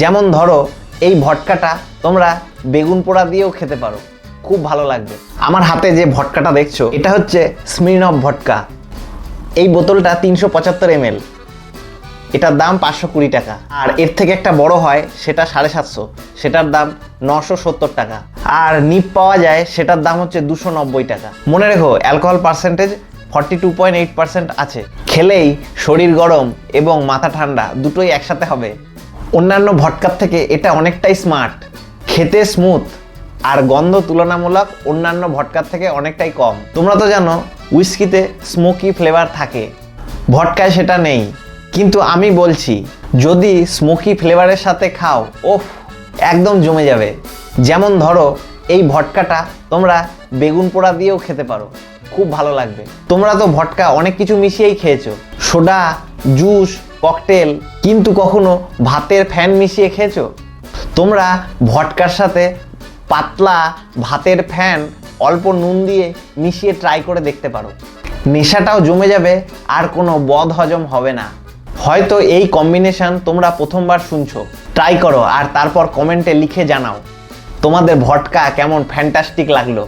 যেমন ধরো, এই ভটকাটা তোমরা বেগুন পোড়া দিয়েও খেতে পারো। খুব ভালো লাগবে। আমার হাতে যে ভটকাটা দেখছ, এটা হচ্ছে স্মিরনভ ভটকা। এই বোতলটা তিনশো পঁচাত্তর এম এটার দাম পাঁচশো কুড়ি টাকা। আর এর থেকে একটা বড় হয়, সেটা সাড়ে সাতশো। সেটার দাম নশো সত্তর টাকা। আর নিপ পাওয়া যায়, সেটার দাম হচ্ছে দুশো নব্বই টাকা। মনে রেখো alcohol percentage forty two point eight percent আছে। খেলেই শরীর গরম এবং মাথা ঠান্ডা, দুটোই একসাথে হবে। অন্যান্য ভটকার থেকে এটা অনেকটাই স্মার্ট খেতে স্মুথ আর গন্ধ তুলনামূলক অন্যান্য ভটকার থেকে অনেকটাই কম। তোমরা তো জানো উইস্কিতে স্মোকি ফ্লেভার থাকে। ভটকায় সেটা নেই। কিন্তু আমি বলছি, যদি স্মোকি ফ্লেভারের সাথে খাও, ওফ, একদম জমে যাবে। যেমন ধরো, এই ভটকাটা তোমরা বেগুন পোড়া দিয়েও খেতে পারো। খুব ভালো লাগবে। তোমরা তো ভটকা অনেক কিছু মিশিয়েই খেয়েছো। সোডা, জুস ককটেল, কিন্তু কখনো ভাতের ফ্যান মিশিয়ে খেয়েছো? তোমরা ভটকার সাথে পাতলা ভাতের ফ্যান অল্প নুন দিয়ে মিশিয়ে ট্রাই করে দেখতে পারো। নেশাটাও জমে যাবে, আর কোনো বদ হজম হবে না। হয়তো এই কম্বিনেশন তোমরা প্রথমবার শুনছো। ট্রাই করো, আর তারপর কমেন্টে লিখে জানাও। তোমাদের ভটকা কেমন ফ্যান্টাস্টিক লাগল।